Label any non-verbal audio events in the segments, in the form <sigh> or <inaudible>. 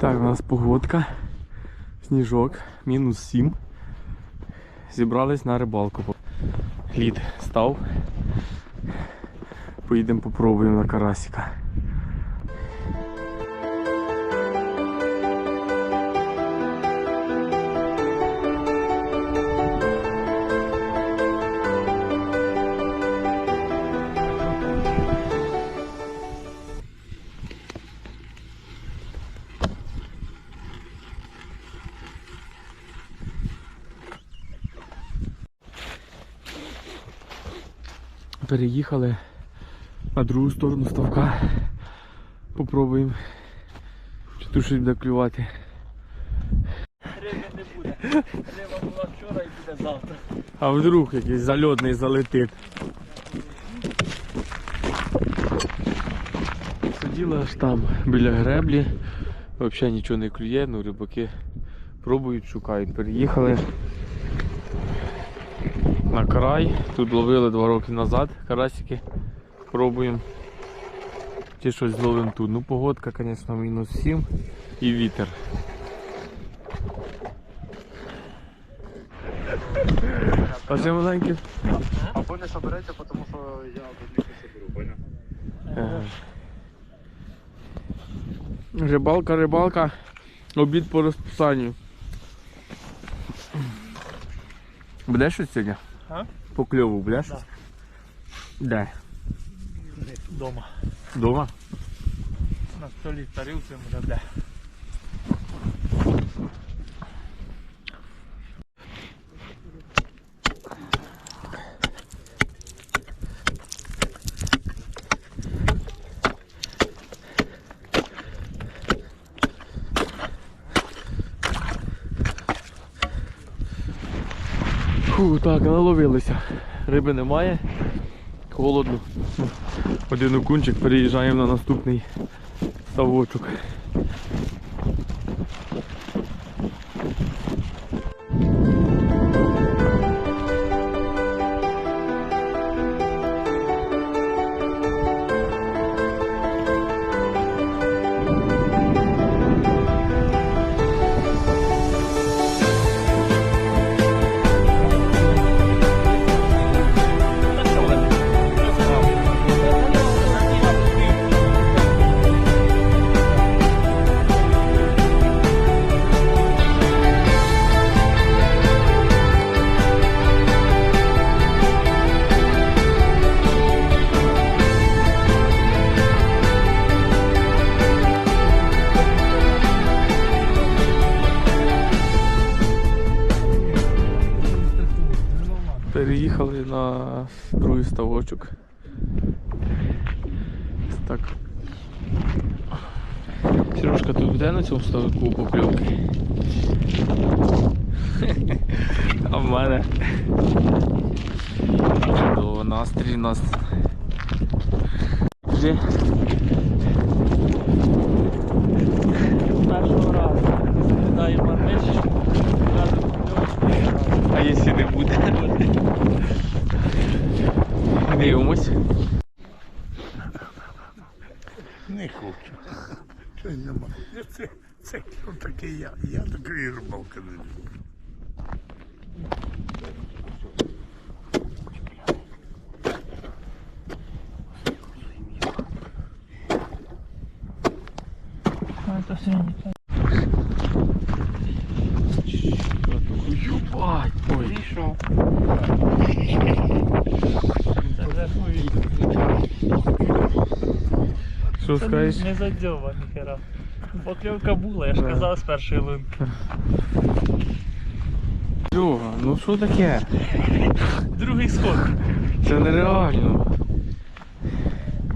Так, у нас погодка, сніжок, мінус 7. Зібрались на рибалку. Лід став. Поїдемо попробуємо на карасика. Переїхали на другу сторону ставка. Попробуємо. Чи тут щось буде клювати. Риби не буде. Риба була вчора і буде завтра. А вдруг якийсь зальотний залетить. Сиділа аж там біля греблі. Взагалі нічого не клює, ну рибаки пробують, шукають. Переїхали на край. Тут ловили два роки назад карасики. Пробуємо. Чи щось зловимо тут. Ну погодка, звісно, мінус 7 і вітер. А це маленький. Або не собереться, тому що я них не соберу, поняв? Рибалка, рибалка, обід по розписанню. Будеш щось сьогодні? По кльову бля? Да. Де? Дома. Дома? На столі тарілці де. Фу, так, наловилися. Риби немає. Холодно. Один окунчик, переїжджаємо на наступний ставочок. Ставочок. Так. Сережка, тут буде на цьому ставку покльовки? <laughs> А в мене. Чудово, настрій у нас. Вже Першого разу. Заглядаю разу покльовочку. А якщо не буде? Дивимось. Не хочу. Це нема. Це, це такий я. Я такий рибалка не люблю. А, це сьогодні. Єбать, ой. Пішов. Це вже хуй. Що Це скажеш? не задьоба, ніхера. Покльовка була, я ж Да. казав з першої лунки. Серега, ну що таке? Другий сход. Це нереально.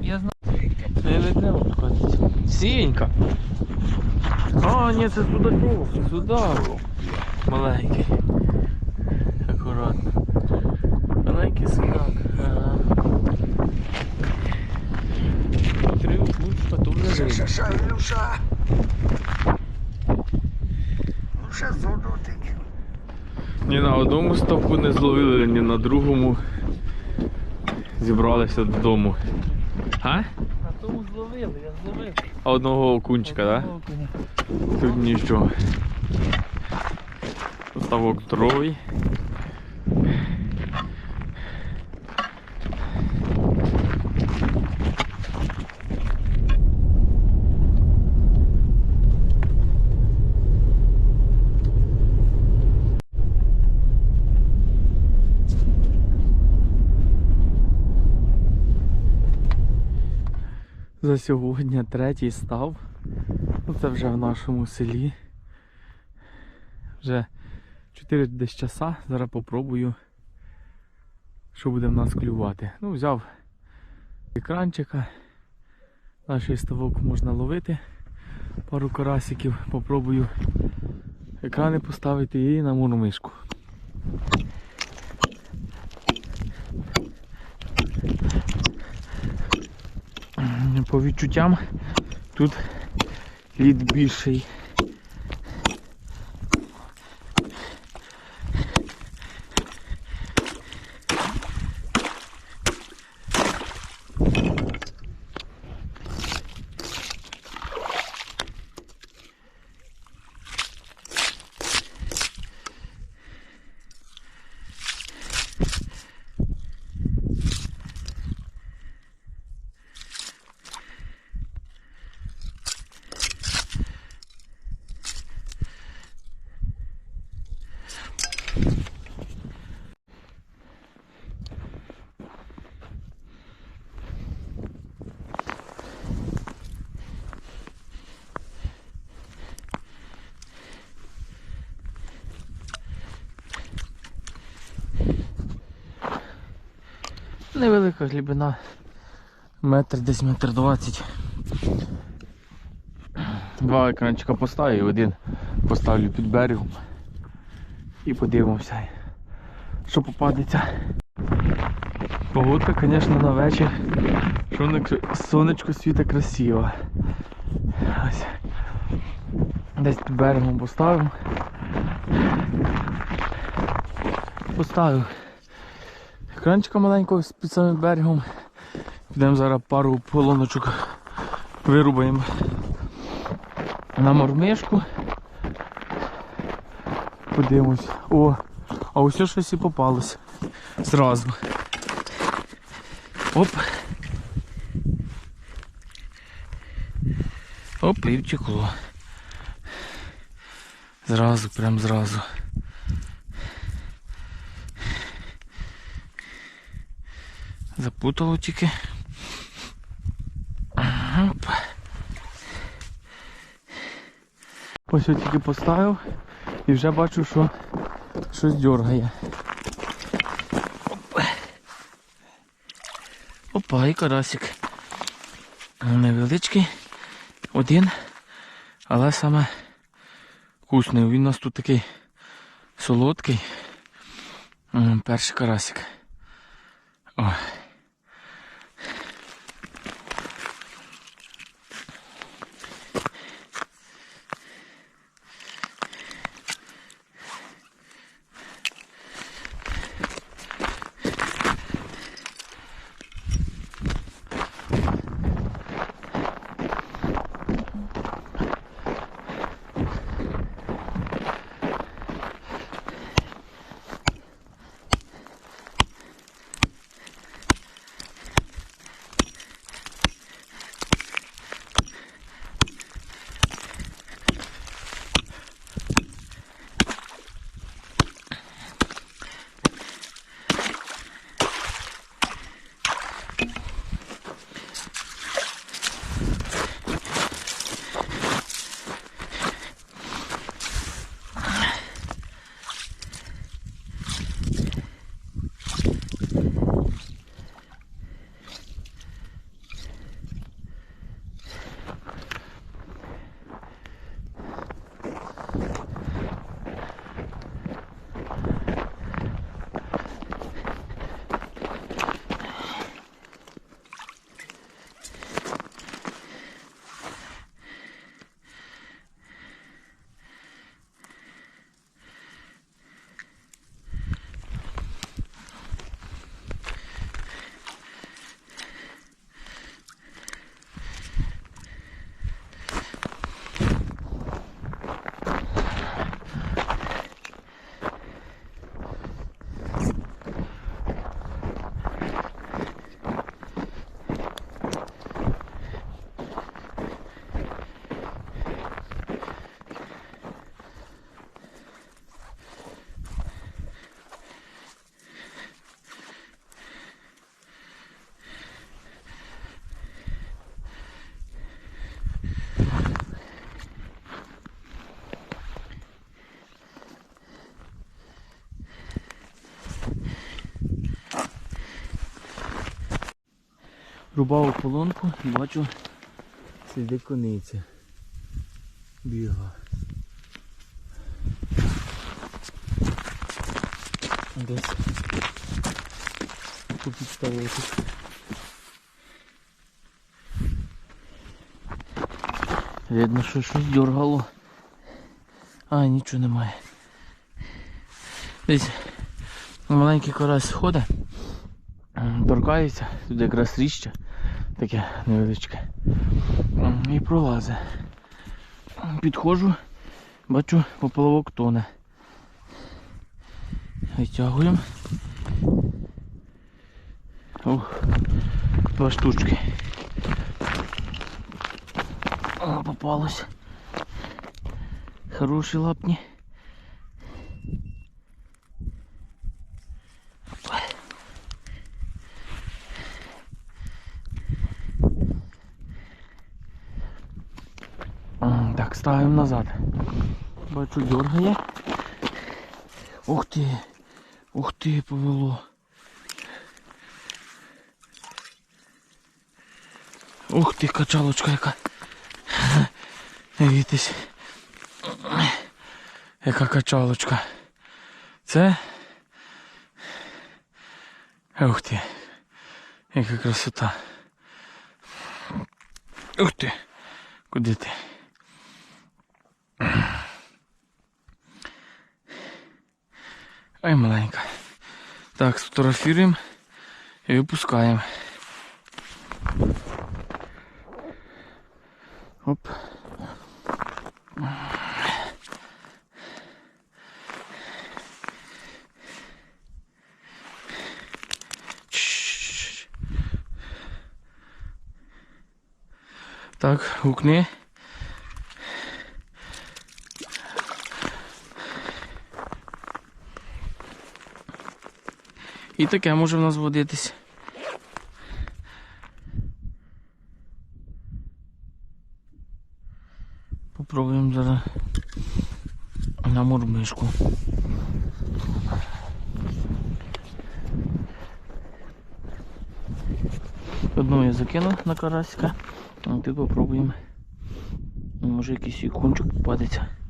Я знаю. Не, не треба. Сінька. А, ні, це судачок. Судак. Маленький. Акуратно. Маленький судак. То вже риба. Ну, ще згодувати. Ні на одному ставку не зловили, ні на другому. Зібралися додому. А? На тому зловили, я зловив. А одного окунчика, так? Да? Тут нічого. Ставок здоровий. За сьогодні третій став. Ну, Це вже в нашому селі. Вже 4 десь часа. Зараз попробую, що буде в нас клювати. Ну, взяв екранчика. Наш ставок можна ловити. Пару карасиків. Попробую екрани поставити і на мурмишку. По відчуттям тут лід більший. Невелика глибина. Метр десь метр двадцять. Два екранчика поставлю, один поставлю під берегом. І подивимося, що попадеться. Погодка, звісно, на вечір. Сонечко, світа красиво. Ось. Десь під берегом поставив. Поставив екранчика маленького під самим берегом. Підемо зараз пару полоночок вирубаємо на мормишку. Подивимось. О, а ось щось і попалось. Зразу. Оп. Оп, і втекло. Зразу, прям зразу. Запутало тільки. Оп. Ось я тільки поставив і вже бачу, що щось дергає. Оп. Опа, і карасик. Невеличкий. Один. Але саме вкусний. Він у нас тут такий солодкий. Перший карасик. Рубав полонку і бачу сидить кониця. Бігла. Десь попідставити. Видно, що щось дергало. А, нічого немає. Десь маленький карась сходить, торкається, тут якраз ріжче, таке невеличке. І пролазить. М, Підходжу, бачу поплавок тоне. Витягуємо. Ух, два штучки. О, попалось. Хороші лапні. Опа. М, Так, ставимо назад. Бачу, дергає. Ух ти! Ух ти, повело. Ух ти, качалочка яка. Дивіться. Яка качалочка. Це. Ух ти. Яка красота. Ух ти. Куди ти? Ай, маленька. Так, сфотографіруємо і випускаємо. Оп. Так, гукни. І таке може в нас водитись. Попробуємо зараз на мурмишку. Одну я закину на карасика, а ти попробуємо. Може якийсь ікончик попадеться.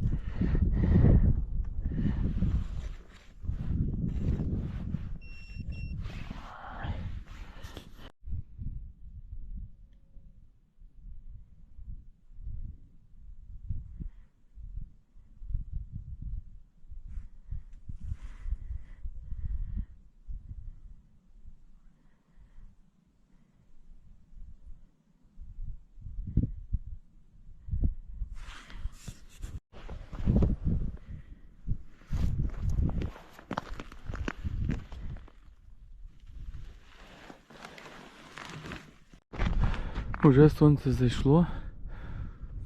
Уже сонце зайшло,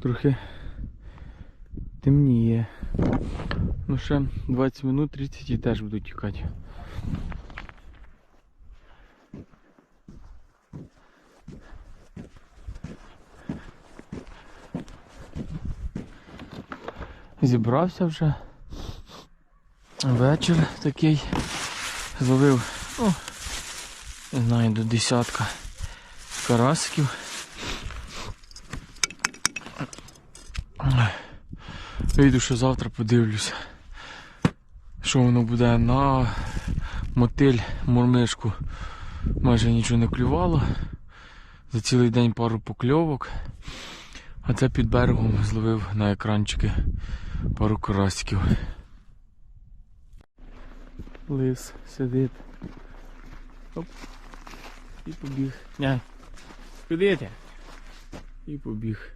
трохи темніє. Ну ще 20 минут 30 і теж будуть тікати. Зібрався вже. Вечір такий. Зловив, ну, не знаю, до десятка карасиків. Вийду, що завтра подивлюся, що воно буде на мотиль мурмишку. Майже нічого не клювало. За цілий день пару покльовок. А це під берегом зловив на екранчики пару карасиків. Лис сидить. Оп. І побіг. Куди ти? І побіг.